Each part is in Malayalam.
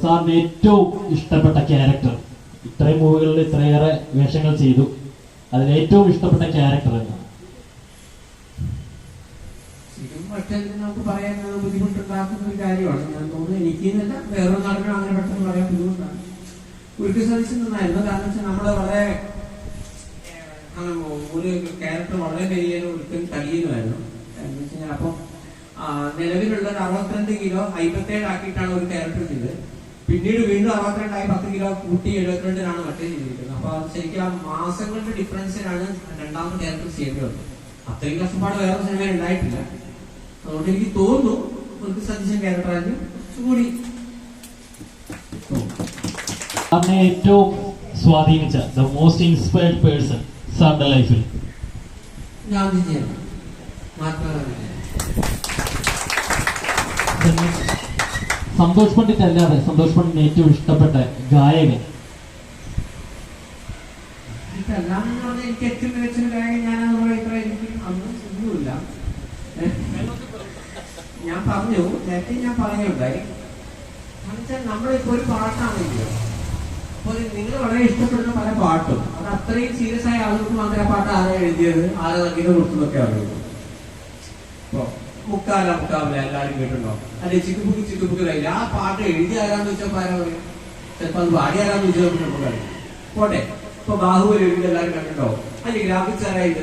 സാറിന്റെ ഏറ്റവും ഇഷ്ടപ്പെട്ട ക്യാരക്ടർ. ഇത്രയും മൂവികളിൽ ഇത്രയേറെ വേഷങ്ങൾ ചെയ്തു. അതിൽ ഏറ്റവും ഇഷ്ടപ്പെട്ട ക്യാരക്ടർ ഒറ്റയ്ക്ക് നമുക്ക് പറയാൻ ഒരു ഞാൻ തോന്നുന്നു എനിക്ക് പറയാൻ കാരണം ഒരു ക്യാരക്ടർ വളരെ വലിയ ഒരിക്കലും തലീനുമായിരുന്നു എന്ന് വെച്ച് കഴിഞ്ഞാൽ അപ്പം നിലവിലുള്ള ഒരു അറുപത്തിരണ്ട് കിലോ അമ്പത്തേഴ് ആക്കിയിട്ടാണ് ഒരു ക്യാരക്ടർ ചെയ്തത് പിന്നീട് വീണ്ടും അറുപത്തിരണ്ടായി പത്ത് കിലോ കൂട്ടി എഴുപത്തിരണ്ടിനാണ് മറ്റേ ചെയ്തിരിക്കുന്നത്. അപ്പൊ ശരിക്കും ആ മാസങ്ങളുടെ ഡിഫറൻസിനാണ് രണ്ടാമത്തെ ക്യാരക്ടർ ചെയ്യേണ്ടി വന്നത്. അത്രയും കഷ്ടപ്പാട് വേറെ സിനിമയിൽ ഉണ്ടായിട്ടില്ല. അതുകൊണ്ട് എനിക്ക് തോന്നുന്നു ഒരു സജഷൻ ക്യാരക്ടറായിരുന്നു കുറച്ചുകൂടി സാറിനെ ഏറ്റവും സ്വാധീനിച്ച ദ മോസ്റ്റ് ഇൻസ്പയർഡ് പേഴ്സൺ സാറിന്റെ ലൈഫിൽ ഗാന്ധിജിയാണ്. മഹാത്മാഗാന്ധി സന്തോഷ് പണ്ഡിറ്റ് അല്ലാതെ സന്തോഷ് പണ്ഡിറ്റ് ഏറ്റവും ഇഷ്ടപ്പെട്ട ഗായകൻ? എനിക്ക് ഏറ്റവും മികച്ചൊരു കാര്യം ഞാനെന്ന് പറയുമ്പോൾ എനിക്ക് അന്ന് ഞാൻ പറഞ്ഞു നേരത്തെ ഞാൻ പറയുണ്ടായി എന്നുവെച്ചാൽ നമ്മളിപ്പോ ഒരു പാട്ടാണെങ്കിലോ അപ്പോൾ നിങ്ങൾ വളരെ ഇഷ്ടപ്പെടുന്ന പല പാട്ടും. അത് അത്രയും സീരിയസ് ആയ ആളുകൾക്ക് മാത്രമേ ആ പാട്ട് ആരാ എഴുതിയത് ആരാ നൽകിയത് കൊടുത്തതൊക്കെ അറിയുള്ളൂ. മുക്കാല മുക്കാവില എല്ലാവരും കേട്ടിട്ടുണ്ടോ? അല്ലെ ചിക്കുപുക്ക് ചിക്കുബുക്ക് കയ്യില്ല ആ പാട്ട് എഴുതി ആരാന്ന് വെച്ചാൽ ആരാ പറയും? ചിലപ്പോ അത് പാടി ആരാന്ന് വെച്ചാൽ നമുക്ക് പോട്ടെ ഇപ്പൊ ബാഹുബലി എഴുതി എല്ലാവരും കണ്ടിട്ടുണ്ടോ? അല്ലെ ഗ്രാഫിക്സ് ആരാ ഇത്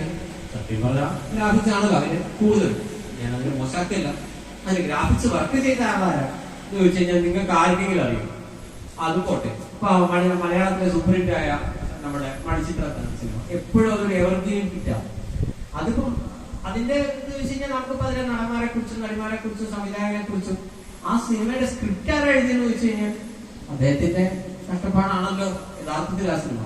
സത്യം പറഞ്ഞാൽ ഗ്രാഫിക്സ് ആണല്ലോ അതിന് കൂടുതൽ. ഞാൻ അതിന് മോശമാക്കില്ല അതിന് ഗ്രാഫിക്സ് വർക്ക് ചെയ്ത ആളാരാ? എന്ന് ചോദിച്ചു കഴിഞ്ഞാൽ നിങ്ങൾക്ക് ആർക്കെങ്കിലും അറിയും. അത് പോട്ടെ. ഇപ്പൊ മല- മലയാളത്തിലെ സൂപ്പർ ഹിറ്റ് ആയ നമ്മുടെ മണിച്ചിത്ര സിനിമ. എപ്പോഴും അതൊരു എവർഗ്രീൻ ഹിറ്റാണ് അതിപ്പം അതിന്റെ ഇത് വെച്ച് കഴിഞ്ഞാൽ നമുക്കിപ്പോ അതിലെ നടന്മാരെ കുറിച്ചും നടിമാരെ കുറിച്ചും സംവിധായകനെ കുറിച്ചും ആ സിനിമയുടെ സ്ക്രിപ്റ്റ് ആരാ എഴുതിയെന്ന് വെച്ച് കഴിഞ്ഞാൽ അദ്ദേഹത്തിന്റെ കഷ്ടപ്പാടാണല്ലോ യഥാർത്ഥത്തിൽ ആ സിനിമ.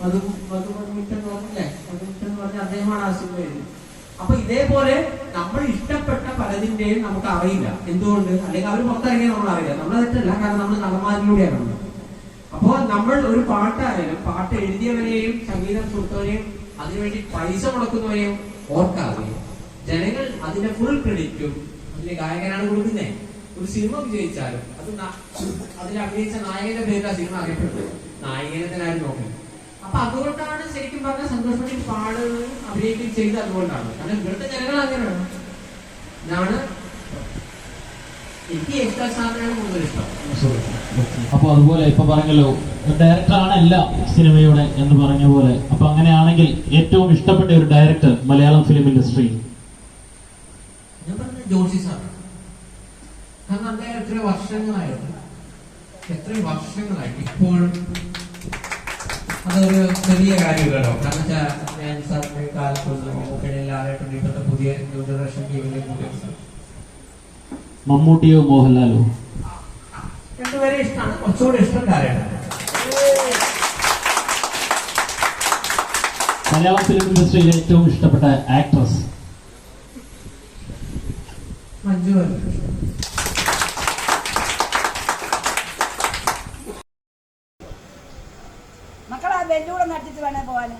മധു മധു മധുമിട്ടെന്ന് പറഞ്ഞില്ലേ? മധുമിട്ടെന്ന് പറഞ്ഞ അദ്ദേഹമാണ് ആ സിനിമ എഴുതിയത്. അപ്പൊ ഇതേപോലെ നമ്മൾ ഇഷ്ടപ്പെട്ട പലതിന്റെയും നമുക്ക് അറിയില്ല. എന്തുകൊണ്ട്? അല്ലെങ്കിൽ അവർ പുറത്തിറങ്ങിയ നമ്മൾ അറിയില്ല. നമ്മൾ തെറ്റല്ല കാരണം നമ്മൾ നടന്മാരിലൂടെയാണ് കാണുന്നത് അപ്പോ നമ്മൾ ഒരു പാട്ടായാലും പാട്ട് എഴുതിയവരെയും സംഗീതം കൊടുത്തവരെയും അതിനുവേണ്ടി പൈസ മുടക്കുന്നവരെയും ഓർക്കാതെ ജനങ്ങൾ അതിന്റെ ഫുൾ ക്രെഡിറ്റും അതിന്റെ ഗായകനാണ് കൊടുക്കുന്നത് ഒരു സിനിമ വിജയിച്ചാലും അത് അതിൽ അഭിനയിച്ച നായകന്റെ പേരിൽ ആ സിനിമ അറിയപ്പെടുന്നത്. നായകനെ തന്നെ ആരും നോക്കുന്നത് അപ്പൊ അതുകൊണ്ടാണ് ശരിക്കും പറഞ്ഞാൽ സന്തോഷത്തിൽ പാടുകയും അഭിനയിക്കുകയും ചെയ്തത് അതുകൊണ്ടാണ്. കാരണം ഇവിടുത്തെ ജനങ്ങൾ അങ്ങനെയാണ്. ഇതാണ് എനിക്ക് എക്സ്ട്രാ സാറിനാണ് കൂടുതൽ ഇഷ്ടം അപ്പൊ അതുപോലെ ഇപ്പൊ പറഞ്ഞല്ലോ ഡയറക്ടറാണ് എല്ലാം സിനിമയുടെ എന്ന് പറഞ്ഞ പോലെ. അപ്പൊ അങ്ങനെയാണെങ്കിൽ ഏറ്റവും ഇഷ്ടപ്പെട്ട ഒരു director Malayalam film industry Joshi sir കാരണം അദ്ദേഹം എത്ര വർഷങ്ങളായിട്ട് എത്ര വർഷങ്ങളായിട്ട് ഇപ്പോഴും അതൊരു ചെറിയ കാര്യമില്ലല്ലോ കാരണം വെച്ചാൽ ഞാൻ സാറിന്റെ കാലത്ത് മമ്മൂക്കണിയിലായിട്ട് ഇപ്പോഴത്തെ പുതിയ ജനറേഷൻ ടീമിലെ കൂടെ മമ്മൂട്ടിയോ മോഹൻലാലോ? രണ്ടുപേരെ ഇഷ്ടമാണ് കുറച്ചുകൂടെ ഇഷ്ടം കാര്യമാണ് മലയാളം ഫിലിം ഇൻഡസ്ട്രിയിലെ ഏറ്റവും ഇഷ്ടപ്പെട്ട ആക്ട്രസ് മഞ്ജു. മക്കളെ ബെല്ലൂടെ നട്ടിച്ച് വേണേ പോവാന്.